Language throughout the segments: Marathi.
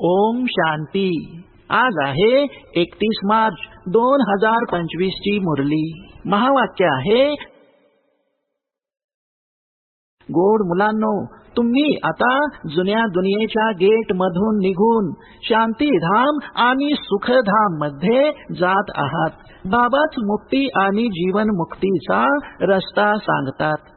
ओम शांती. आज आहे एकतीस मार्च दोन हजार पंचवीस ची मुरली. महावाक्य आहे गोड मुलांनो तुम्ही आता जुन्या दुनियेच्या गेट मधून निघून शांतीधाम आणि सुखधाममध्ये जात आहात. बाबाच मुक्ती आणि जीवन मुक्तीचा रस्ता सांगतात.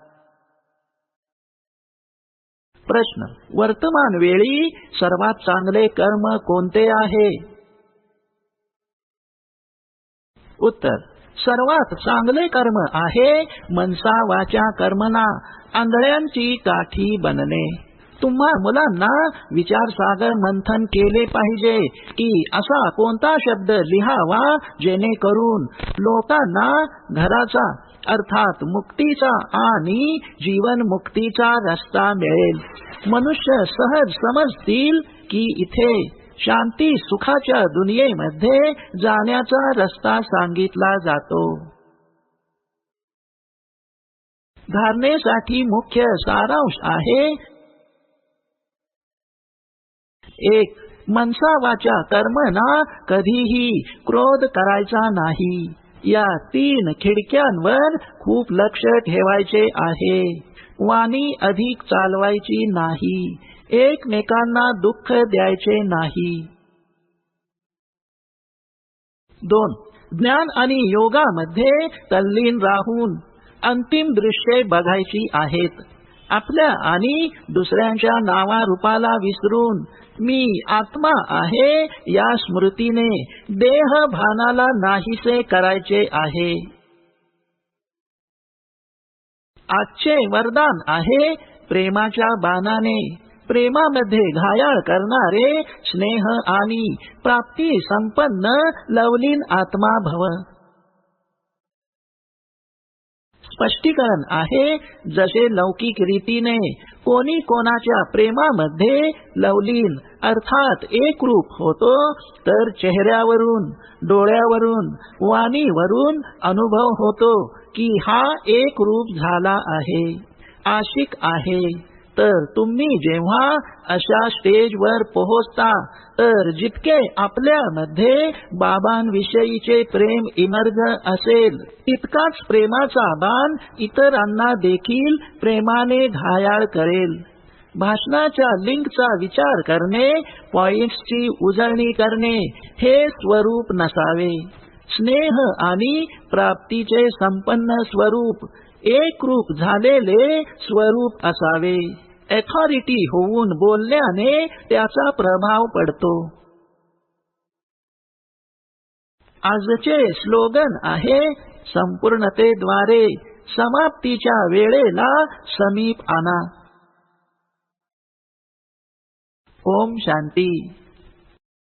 प्रश्न. वर्तमान वेळी सर्वात चांगले कर्म कोणते आहे? उत्तर. सर्वात चांगले कर्म आहे मनसा वाचा कर्मना आंधळ्यांची काठी बनणे. तुम्हा मुलांना विचारसागर मंथन केले पाहिजे की असा कोणता शब्द लिहावा जेणेकरून लोकांना घराचा अर्थात मुक्तीचा आणि जीवन मुक्तीचा रस्ता मिळेल. मनुष्य सहज समजतील की इथे शांती सुखाच्या दुनियेमध्ये जाण्याचा रस्ता सांगितला जातो. धारणेसाठी मुख्य सारांश आहे एक मनसावाच्या कर्मना कधीही क्रोध करायचा नाही. या तीन खिडक्यांवर खूप लक्ष ठेवायचे आहे. वाणी अधिक चालवायची नाही. एकमेकांना दुःख द्यायचे नाही. दोन ज्ञान आणि योगामध्ये तल्लीन राहून अंतिम दृश्ये बघायची आहेत. आपल्या आणि दुसऱ्यांच्या नावारूपाला विसरून मी आत्मा आहे या स्मृतीने देह भानाला नाहीसे करायचे आहे. आजचे वरदान आहे प्रेमाच्या बाणाने. प्रेमामध्ये घायाळ करणारे स्नेह आणि प्राप्ती संपन्न लवलीन आत्मा भव. स्पष्टीकरण आहे जसे लौकिक रीतीने कोणी कोणाच्या प्रेमामध्ये लवलीन अर्थात एक रूप होतो तर चेहऱ्यावरून डोळ्यावरून वाणीवरून अनुभव होतो की हा एक रूप झाला आहे आशिक आहे. तर तुम्ही जेव्हा अशा स्टेजवर पोहोचता तर जितके आपल्यामध्ये बाबांविषयीचे प्रेम इमर्ज असेल तितकाच प्रेमाचा बाण इतरांना देखील प्रेमाने घायाळ करेल. भाषणाच्या लिंकचा विचार करणे पॉइंट्सची उजळणी करणे हे स्वरूप नसावे. स्नेह आणि प्राप्तीचे संपन्न स्वरूप एक रूप झालेले स्वरूप असावे. अथॉरिटी होऊन बोलल्याने त्याचा प्रभाव पडतो. आजचे स्लोगन आहे संपूर्णतेद्वारे समाप्तीच्या वेळेला समीप आणा. ओम शांती.